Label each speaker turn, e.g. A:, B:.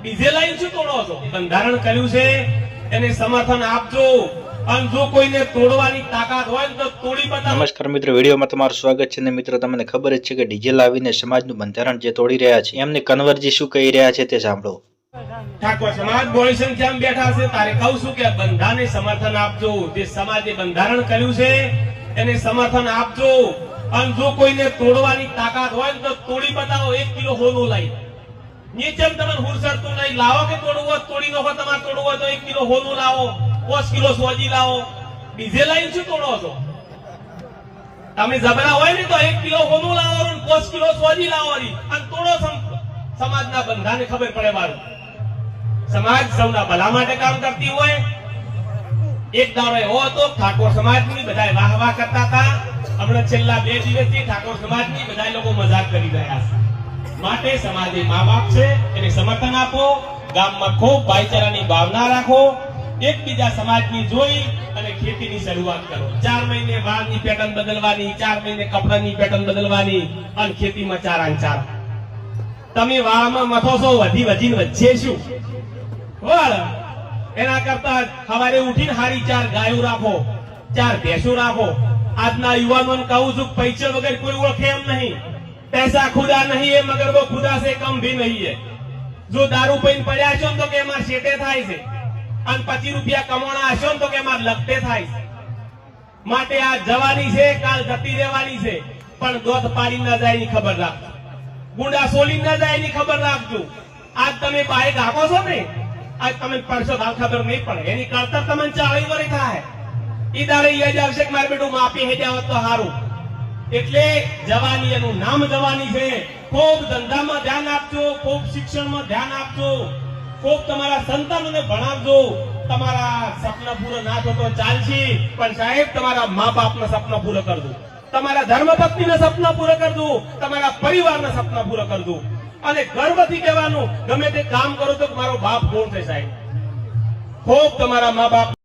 A: DJ line શું તોડો છો? બંધારણ કર્યું છે એને સમર્થન આપજો.
B: નમસ્કાર મિત્રો વિડીયોમાં તમારું સ્વાગત છે ને મિત્રો તમને ખબર જ છે કે ડીજે આવીને સમાજનું બંધારણ જે તોડી રહ્યા છે એમને કન્વરજી શું કહી રહ્યા છે તે સાંભળો.
A: ઠાકોર સમાજ બોળી સંખ્યામાં બેઠા છે? તારે કહું છું કે બંધાને સમર્થન આપજો. જે સમાજે બંધારણ કર્યું છે એને સમર્થન આપજો. અને જો કોઈને તોડવાની તાકાત હોય તો તોડી બતાવો. એક કિલો હોનું લઈ. નીચે તમે હુરસરતું નહીં. લાવો કે તોડવું હોય તોડી નાખો તમારે, તોડવું હોય તો એક કિલો હોનું લાવો, પાંચ કિલો સોજી લાવો. ડીઝે લાઈન શું તોડો છો? તમે જબરા હોય ને તો એક કિલો હોનું લાવો પાંચ કિલો સોજી લાવો અને તોડો સમાજના બંધાને ખબર પડે મારું. સમાજ સૌના ભલા માટે કામ કરતી હોય. એક દાડો એવો હતો, ઠાકોર સમાજની બધા વાહ વાહ કરતા હતા. હમણાં છેલ્લા બે દિવસથી ઠાકોર સમાજની બધા લોકો મજાક કરી રહ્યા છે. માટે સમાજે મા બાપ છે એને સમર્થન આપો, ગામમાં ખૂબ ભાઈચારાની ભાવના રાખો, એકબીજા સમાજની જોઈ અને ખેતીની શરૂઆત કરો. ચાર મહિને વાળની પેટર્ન બદલવાની, ચાર મહિને કપડાની પેટર્ન બદલવાની અને ખેતીમાં ચાર ચાર. તમે વાળમાં મથો છો, વધી વધીને વધશે શું? વાળ એના કરતા સવારે ઉઠીને હારી ચાર ગાયો રાખો, ચાર ભેંસો રાખો. આજના યુવાનોને કહું છું, પૈસા વગર કોઈ ઓળખે એમ નહીં. પૈસા ખુદા નહીં है मगर वो खुदा से कम भी नहीं है જો દારૂ પીને પડ્યા છો ને તો કે એમાં શેટે થાય છે અને પચીસ રૂપિયા કમાણા હશો ને તો કે એમાં લગતે થાય છે માટે આ જવાની છે કાલ જતી રહેવાની છે પણ દોધ પાડી ના જાય એની ખબર રાખજો ગુંડા સોલી ના જાય એની ખબર રાખજો આજ તમે બાઈક હાકો છો ને આજ તમે પડશો તો હાલ ખબર નહીં પડે એની કળતર તમને ચાળી વરી થાય ઈ દાડે ઈ જ આવશે કે મારે બેટું માપી હે જાવ તો સારું એટલે જવાની એનું નામ જવાની છે. કોક ધંધામાં ધ્યાન આપજો કોક શિક્ષણમાં ધ્યાન આપજો. કોક તમારા સંતાનોને ભણાવજો. તમારા સપના પૂરા ના થતો ચાલશે, પણ સાહેબ, તમારા મા બાપના સપના પૂરા કરજો. તમારા ધર્મપત્નીના સપના પૂરા કરજો. તમારા પરિવારના સપના પૂરા કરજો. અને ગર્વથી કહેવાનું, ગમે તે કામ કરો તો મારો બાપ કોણ છે સાહેબ? ખૂબ તમારા મા બાપ